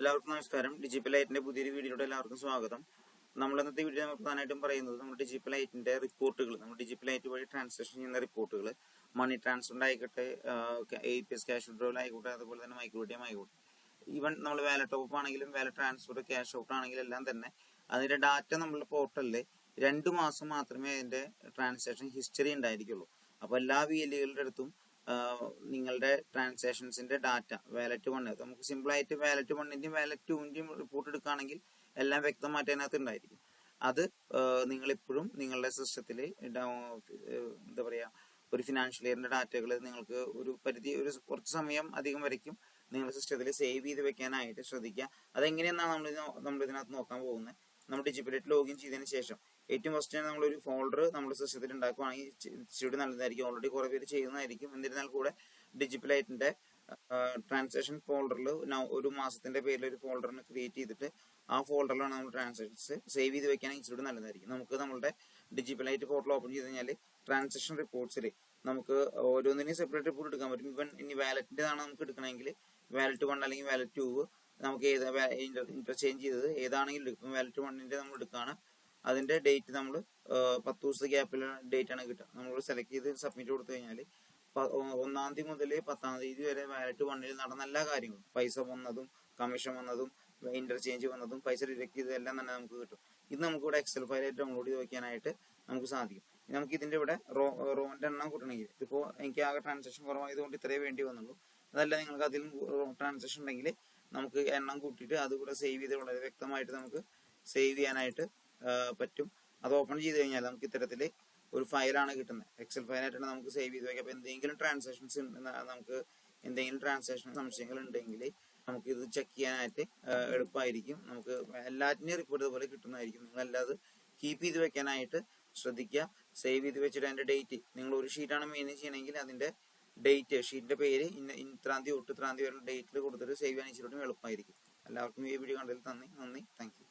എല്ലാവർക്കും നമസ്കാരം. ഡിജിപ്പൽ ലൈറ്റിന്റെ പുതിയൊരു വീഡിയോയുടെ എല്ലാവർക്കും സ്വാഗതം. നമ്മൾ ഇന്നത്തെ വീഡിയോ പ്രധാനമായിട്ടും പറയുന്നത് നമ്മൾ ഡിജിപ്പൽ ലൈറ്റിന്റെ റിപ്പോർട്ടുകൾ നമ്മൾ ഡിജിപ്പൽ ലൈറ്റ് വഴി ട്രാൻസാക്ഷൻ ചെയ്യുന്ന റിപ്പോർട്ടുകൾ മണി ട്രാൻസ്ഫർ ആയിക്കോട്ടെ A P S cash withdrawal ആയിക്കോട്ടെ അതുപോലെ തന്നെ മൈക്രോ എം ആയിക്കോട്ടെ. ഈവൻ നമ്മൾ വാലറ്റ് ടോപ്പ് ആണെങ്കിലും വാലറ്റ് ട്രാൻസ്ഫർ ക്യാഷ് ഔട്ട് ആണെങ്കിലും എല്ലാം തന്നെ അതിന്റെ ഡാറ്റ നമ്മളുടെ പോർട്ടലിൽ രണ്ട് മാസം മാത്രമേ അതിന്റെ ട്രാൻസാക്ഷൻ ഹിസ്റ്ററി ഉണ്ടായിരിക്കുള്ളൂ. അപ്പൊ എല്ലാ വി എല്ലുകളുടെ അടുത്തും നിങ്ങളുടെ ട്രാൻസാക്ഷൻസിന്റെ ഡാറ്റ വാലറ്റ് വൺ നമുക്ക് സിമ്പിൾ ആയിട്ട് വാലറ്റ് വണ്ണിന്റെയും വാലറ്റ് ടുവിന്റെയും റിപ്പോർട്ട് എടുക്കുകയാണെങ്കിൽ എല്ലാം വ്യക്തമായിട്ട് അതിനകത്ത് ഉണ്ടായിരിക്കും. അത് നിങ്ങൾ ഇപ്പോഴും നിങ്ങളുടെ സിസ്റ്റത്തിൽ എന്താ പറയാ ഒരു ഫിനാൻഷ്യൽ ഇയറിന്റെ ഡാറ്റകൾ നിങ്ങൾക്ക് ഒരു പരിധി ഒരു കുറച്ച് സമയം അധികം വരയ്ക്കും. നിങ്ങളുടെ സിസ്റ്റത്തിൽ സേവ് ചെയ്ത് വെക്കാനായിട്ട് ശ്രദ്ധിക്കുക. അതെങ്ങനെയെന്നാണ് നമ്മൾ നമ്മൾ ഇതിനകത്ത് നോക്കാൻ പോകുന്നത്. നമ്മൾ ഡിജിറ്റലായിട്ട് ലോഗിൻ ചെയ്തതിന് ശേഷം ഏറ്റവും ഫസ്റ്റ് നമ്മൾ ഒരു ഫോൾഡർ നമ്മുടെ സിസ്റ്റത്തിൽ ഉണ്ടാക്കുവാണെങ്കിൽ ഇച്ചിരി നല്ലതായിരിക്കും. ഓൾറെഡി കുറെ പേര് ചെയ്യുന്നതായിരിക്കും. എന്നിരുന്നാൽ കൂടെ ഡിജിറ്റലൈറ്റിന്റെ ട്രാൻസാക്ഷൻ ഫോൾഡറിൽ ഒരു മാസത്തിന്റെ പേരിൽ ഒരു ഫോൾഡറിന് ക്രിയേറ്റ് ചെയ്തിട്ട് ആ ഫോൾഡറിലാണ് നമ്മൾ ട്രാൻസാക്ഷൻസ് സേവ് ചെയ്ത് വെക്കാണെങ്കിൽ ഇച്ചിരി നല്ലതായിരിക്കും. നമുക്ക് നമ്മുടെ ഡിജിറ്റലൈറ്റ് പോർട്ടൽ ഓപ്പൺ ചെയ്ത് കഴിഞ്ഞാൽ ട്രാൻസാക്ഷൻ റിപ്പോർട്ട്സിൽ നമുക്ക് ഓരോന്നിനും സെപ്പറേറ്റ് റിപ്പോർട്ട് എടുക്കാൻ പറ്റും. ഇവൻ ഇനി വാലറ്റിന്റെതാണ് നമുക്ക് എടുക്കണമെങ്കിൽ വാലറ്റ് വൺ അല്ലെങ്കിൽ വാലറ്റ് ടു നമുക്ക് ഏത് ഇന്റർചേഞ്ച് ചെയ്തത്? ഏതാണെങ്കിലും എടുക്കും വാലറ്റ് വണ്ണിന്റെ നമ്മൾ എടുക്കുകയാണ് അതിന്റെ ഡേറ്റ് നമ്മൾ പത്ത് ദിവസത്തെ ഗ്യാപ്പിൽ ഡേറ്റ് ആണ് കിട്ടുക. നമ്മൾ സെലക്ട് ചെയ്ത് സബ്മിറ്റ് കൊടുത്തു കഴിഞ്ഞാൽ ഒന്നാം തീയതി മുതൽ പത്താം തീയതി വരെ വാലറ്റ് വണ്ണിൽ നടന്ന എല്ലാ കാര്യങ്ങളും. പൈസ വന്നതും കമ്മീഷൻ വന്നതും ഇന്റർചേഞ്ച് വന്നതും പൈസ ഡിഡക്ട് ചെയ്തതെല്ലാം തന്നെ നമുക്ക് കിട്ടും. ഇത് നമുക്ക് ഇവിടെ എക്സൽ ഫയലായിട്ട് ഡൗൺലോഡ് ചെയ്ത് വെക്കാനായിട്ട് നമുക്ക് സാധിക്കും. നമുക്ക് ഇതിന്റെ ഇവിടെ റോ റോന്റെ എണ്ണം കൂട്ടണമെങ്കിൽ ഇതിപ്പോ എനിക്ക് ആകെ ട്രാൻസാക്ഷൻ കുറവായതുകൊണ്ട് ഇത്രയേ വേണ്ടി വന്നുള്ളൂ. അതല്ല നിങ്ങൾക്ക് അതിലും ട്രാൻസാക്ഷൻ ഉണ്ടെങ്കിൽ നമുക്ക് എണ്ണം കൂട്ടിയിട്ട് അതുകൂടെ സേവ് ചെയ്ത് വളരെ വ്യക്തമായിട്ട് നമുക്ക് സേവ് ചെയ്യാനായിട്ട് പറ്റും. അത് ഓപ്പൺ ചെയ്ത് കഴിഞ്ഞാൽ നമുക്ക് ഇത്തരത്തിൽ ഒരു ഫയലാണ് കിട്ടുന്നത് എക്സൽ ഫയലായിട്ടാണ് നമുക്ക് സേവ് ചെയ്ത് വെക്കാം അപ്പോൾ എന്തെങ്കിലും ട്രാൻസാക്ഷൻസ് നമുക്ക് എന്തെങ്കിലും ട്രാൻസാക്ഷൻ സംശയങ്ങൾ ഉണ്ടെങ്കിൽ നമുക്ക് ഇത് ചെക്ക് ചെയ്യാനായിട്ട് എളുപ്പമായിരിക്കും. നമുക്ക് എല്ലാറ്റിനെയും റിപ്പോർട്ട് ഇതുപോലെ കിട്ടുന്നതായിരിക്കും. നിങ്ങൾ അല്ലാതെ കീപ്പ് ചെയ്ത് വെക്കാനായിട്ട് ശ്രദ്ധിക്കുക. സേവ് ചെയ്ത് വെച്ചിട്ട് അതിന്റെ ഡേറ്റ് നിങ്ങൾ ഒരു ഷീറ്റാണ് മെയിൻ ചെയ്യണമെങ്കിൽ അതിന്റെ ഡേറ്റ് ഷീറ്റിന്റെ പേര് ഇന്ന ഇത്രാം തീയതി തൊട്ട് ഇത്രാം തീയതി വരെ ഡേറ്റിൽ കൊടുത്തിട്ട് സേവ് ചെയ്യാൻ ഇച്ചിരി എളുപ്പമായിരിക്കും എല്ലാവർക്കും ഈ വീഡിയോ കണ്ടതിൽ നന്ദി നന്ദി താങ്ക് യു